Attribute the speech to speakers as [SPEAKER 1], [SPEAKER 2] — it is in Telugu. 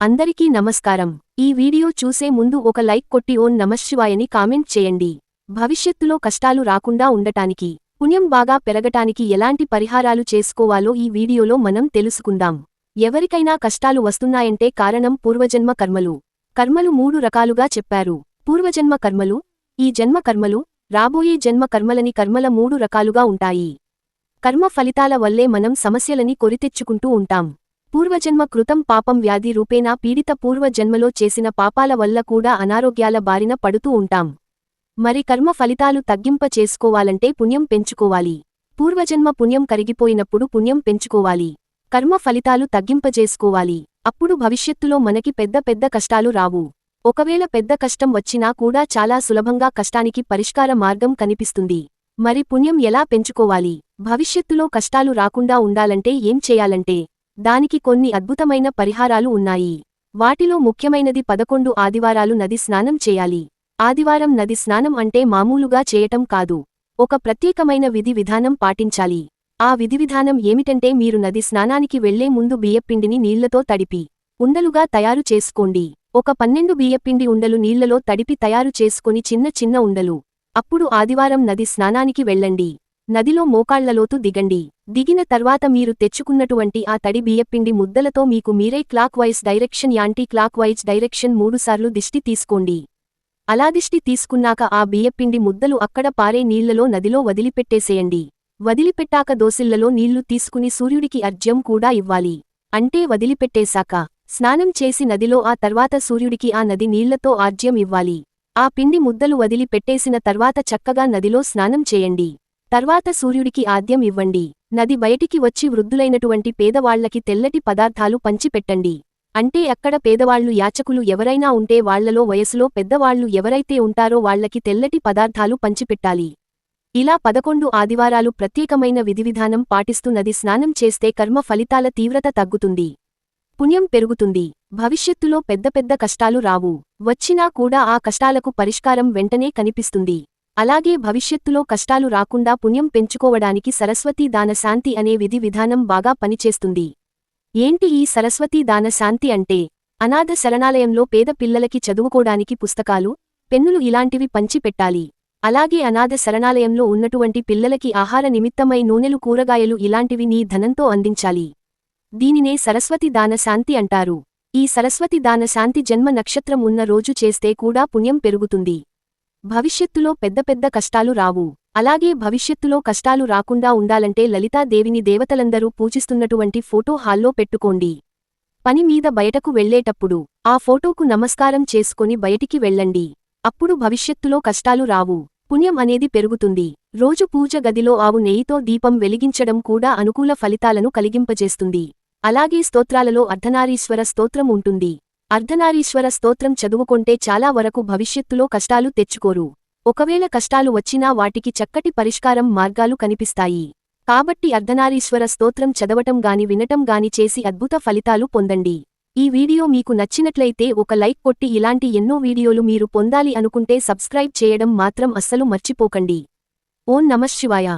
[SPEAKER 1] అందరికీ నమస్కారం. ఈ వీడియో చూసే ముందు ఒక లైక్ కొట్టి ఓన్ నమశివాయని కామెంట్ చేయండి. భవిష్యత్తులో కష్టాలు రాకుండా ఉండటానికి పుణ్యం బాగా పెరగటానికి ఎలాంటి పరిహారాలు చేసుకోవాలో ఈ వీడియోలో మనం తెలుసుకుందాం. ఎవరికైనా కష్టాలు వస్తున్నాయంటే కారణం పూర్వజన్మ కర్మలు. కర్మలు మూడు రకాలుగా చెప్పారు. పూర్వజన్మ కర్మలు ఈ జన్మ కర్మలు రాబోయే జన్మ కర్మలని కర్మల మూడు రకాలుగా ఉంటాయి. కర్మ ఫలితాల వల్లే మనం సమస్యలని కొరితెచ్చుకుంటూ ఉంటాం. పూర్వజన్మ కృతం పాపం వ్యాధి రూపేణా పీడిత పూర్వజన్మలో చేసిన పాపాల వల్ల కూడా అనారోగ్యాల బారిన పడుతూ ఉంటాం. మరి కర్మ ఫలితాలు తగ్గింప చేసుకోవాలంటే పుణ్యం పెంచుకోవాలి. పూర్వజన్మ పుణ్యం కరిగిపోయినప్పుడు పుణ్యం పెంచుకోవాలి. కర్మ ఫలితాలు తగ్గింపజేసుకోవాలి అప్పుడు భవిష్యత్తులో మనకి పెద్ద పెద్ద కష్టాలు రావు. ఒకవేళ పెద్ద కష్టం వచ్చినా కూడా చాలా సులభంగా కష్టానికి పరిష్కార మార్గం కనిపిస్తుంది. మరి పుణ్యం ఎలా పెంచుకోవాలి? భవిష్యత్తులో కష్టాలు రాకుండా ఉండాలంటే ఏం చేయాలంటే దానికి కొన్ని అద్భుతమైన పరిహారాలు ఉన్నాయి. వాటిలో ముఖ్యమైనది పదకొండు ఆదివారాలు నది స్నానం చేయాలి. ఆదివారం నది స్నానం అంటే మామూలుగా చేయటం కాదు. ఒక ప్రత్యేకమైన విధి విధానం పాటించాలి. ఆ విధి విధానం ఏమిటంటే మీరు నది స్నానానికి వెళ్ళే ముందు బియ్యపిండిని నీళ్ళతో తడిపి ఉండలుగా తయారు చేసుకోండి. ఒక పన్నెండు బియ్యపిండి ఉండలు నీళ్ళలో తడిపి తయారు చేసుకుని చిన్న చిన్న ఉండలు. అప్పుడు ఆదివారం నది స్నానానికి వెళ్ళండి. నదిలో మోకాళ్ళలోతు దిగండి. దిగిన తర్వాత మీరు తెచ్చుకున్నటువంటి ఆ తడి బియ్యపిండి ముద్దలతో మీకు మీరే clock wise direction anti clock wise direction మూడుసార్లు దిష్టి తీసుకోండి. అలా దిష్టి తీసుకున్నాక ఆ బియ్యపిండి ముద్దలు అక్కడ పారే నీళ్ళలో నదిలో వదిలిపెట్టేసేయండి. వదిలిపెట్టాక దోసిళ్ళలో నీళ్ళు తీసుకుని సూర్యుడికి అర్జ్యం కూడా ఇవ్వాలి. అంటే వదిలిపెట్టేశాక స్నానం చేసి నదిలో ఆ తర్వాత సూర్యుడికి ఆ నది నీళ్ళతో ఆర్జ్యం ఇవ్వాలి. ఆ పిండి ముద్దలు వదిలి పెట్టేసిన తర్వాత చక్కగా నదిలో స్నానం చేయండి. తర్వాత సూర్యుడికి ఆద్యం ఇవ్వండి. నది బయటికి వచ్చి వృద్ధులైనటువంటి పేదవాళ్ళకి తెల్లటి పదార్థాలు పంచిపెట్టండి. అంటే అక్కడ పేదవాళ్ళు యాచకులు ఎవరైనా ఉంటే వాళ్ళలో వయసులో పెద్దవాళ్ళు ఎవరైతే ఉంటారో వాళ్ళకి తెల్లటి పదార్థాలు పంచిపెట్టాలి. ఇలా పదకొండు ఆదివారాలు ప్రత్యేకమైన విధివిధానం పాటిస్తూ నది స్నానం చేస్తే కర్మ ఫలితాల తీవ్రత తగ్గుతుంది. పుణ్యం పెరుగుతుంది. భవిష్యత్తులో పెద్ద పెద్ద కష్టాలు రావు. వచ్చినా కూడా ఆ కష్టాలకు పరిష్కారం వెంటనే కనిపిస్తుంది. అలాగే భవిష్యత్తులో కష్టాలు రాకుండా పుణ్యం పెంచుకోవడానికి సరస్వతీ దాన శాంతి అనే విధి విధానం బాగా పనిచేస్తుంది. ఏంటి ఈ సరస్వతీ దాన శాంతి అంటే? అనాథ శరణాలయంలో పేద పిల్లలకి చదువుకోడానికి పుస్తకాలు పెన్నులు ఇలాంటివి పంచిపెట్టాలి. అలాగే అనాథ శరణాలయంలో ఉన్నటువంటి పిల్లలకి ఆహార నిమిత్తమై నూనెలు కూరగాయలు ఇలాంటివి నీ ధనంతో అందించాలి. దీనినే సరస్వతి దాన శాంతి అంటారు. ఈ సరస్వతి దాన శాంతి జన్మ నక్షత్రం ఉన్న రోజు చేస్తే కూడా పుణ్యం పెరుగుతుంది. భవిష్యత్తులో పెద్ద పెద్ద కష్టాలు రావు. అలాగే భవిష్యత్తులో కష్టాలు రాకుండా ఉండాలంటే లలితాదేవిని దేవతలందరూ పూజిస్తున్నటువంటి ఫోటో హాల్లో పెట్టుకోండి. పని మీద బయటకు వెళ్ళేటప్పుడు ఆ ఫోటోకు నమస్కారం చేసుకొని బయటికి వెళ్ళండి. అప్పుడు భవిష్యత్తులో కష్టాలు రావు. పుణ్యం అనేది పెరుగుతుంది. రోజు పూజ గదిలో ఆవు నెయ్యితో దీపం వెలిగించడం కూడా అనుకూల ఫలితాలను కలిగింపజేస్తుంది. అలాగే స్తోత్రాలలో అర్ధనారీశ్వర స్తోత్రం ఉంటుంది. అర్ధనారీశ్వర స్తోత్రం చదువుకుంటే చాలా వరకు భవిష్యత్తులో కష్టాలు తెచ్చుకోరు. ఒకవేళ కష్టాలు వచ్చినా వాటికి చక్కటి పరిష్కారం మార్గాలు కనిపిస్తాయి. కాబట్టి అర్ధనారీశ్వర స్తోత్రం చదవటం గాని వినటం గాని చేసి అద్భుత ఫలితాలు పొందండి. ఈ వీడియో మీకు నచ్చినట్లయితే ఒక లైక్ కొట్టి ఇలాంటి ఎన్నో వీడియోలు మీరు పొందాలి అనుకుంటే సబ్స్క్రైబ్ చేయడం మాత్రం అస్సలు మర్చిపోకండి. ఓం నమశివాయ